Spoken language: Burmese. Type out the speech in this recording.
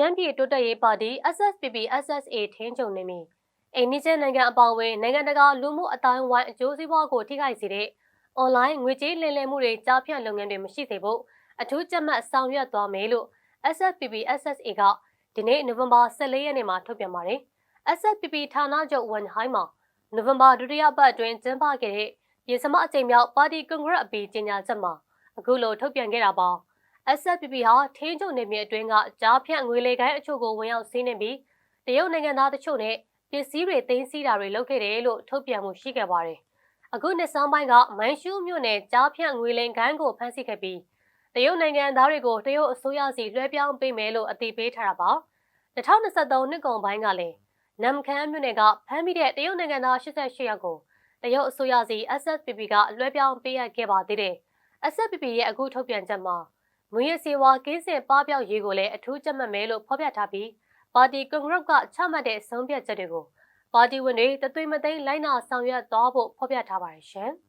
ရှမ်းပြည်တိုးတက်ရေးပါတီ SSPP SSA ထင်းချုပ်နေမီအိန္ဒိယနိုင်ငံအပေါင်းဝင်နိုင်ငံတကာလူမှုအတိုင်းဝိုင်းအကျိုးစီးပွားကိုထိခိုက်စေတဲ့အွန်လိုင်းငွေကြေးလည်လည်မှုတွေကြားဖြတ်လုပ်ငန်းတွေမရှိစေဖို့အထူးကြက်မှတ်ဆောင်ရွက်သွားမယ်လို့ SSPP SSA ကဒီနေ့နိုဝင်ဘာ14ရက်နေ့မှာထုတ်ပြန်ပါတယ်။ SSPP ဌာနချုပ်ဝန်ဟိုင်းမှာနိုဝင်ဘာဒုတိယပတ်အတွင်းကျင်းပခဲ့တဲ့ရေစမအကြိမ်မြောက်ပါတီကွန်ဂရက်အပြီးကြေညာချက်မှာအခုလိုထုတ်ပြန်ခဲ့တာပါ။ SSPP ဟာထင်းချုပ်နေမြေအတွင်းကကြားဖြတ်ငွေလေကိုင်းအချို့ကိုဝင်ရောက်စီးနှင်ပြီးတရုတ်နိုင်ငံသားတချို့နဲ့ပစ္စည်းတွေသိမ်းဆည်းတာတွေလုပ်ခဲ့တယ်လို့ထုတ်ပြန်မှုရှိခဲ့ပါတယ်။အခုနှစ်ဆောင်ပိုင်းကမိုင်းရှူးမြို့နယ်ကြားဖြတ်ငွေလိန်ကိုင်းကိုဖမ်းဆီးခဲ့ပြီးတရုတ်နိုင်ငံသားတွေကိုတရုတ်အစိုးရစီလွှဲပြောင်းပေးမယ်လို့အသိပေးထားတာပါ။2023နှစ်ကုန်ပိုင်းကလည်းနမ်ခမ်းမြို့နယ်ကဖမ်းမိတဲ့တရုတ်နိုင်ငံသား88ယောက်ကိုတရုတ်အစိုးရစီ SSPP ကလွှဲပြောင်းပေးရခဲ့ပါသေးတယ်။ SSPP ရဲ့အခုထုတ်ပြန်ချက်မှာ မွေးရစေဝါကင်းစင်ပပျောက်ရေးကိုလည်းအထူးကြက်မှတ်မယ်လို့ဖော်ပြထားပြီးပါတီကွန်ဂရက်ကချမှတ်တဲ့ဆုံးဖြတ်ချက်တွေကိုပါတီဝင်တွေတသွေးမသိမ်းလိုက်နာဆောင်ရွက်သွားဖို့ဖော်ပြထားပါတယ်ရှင်။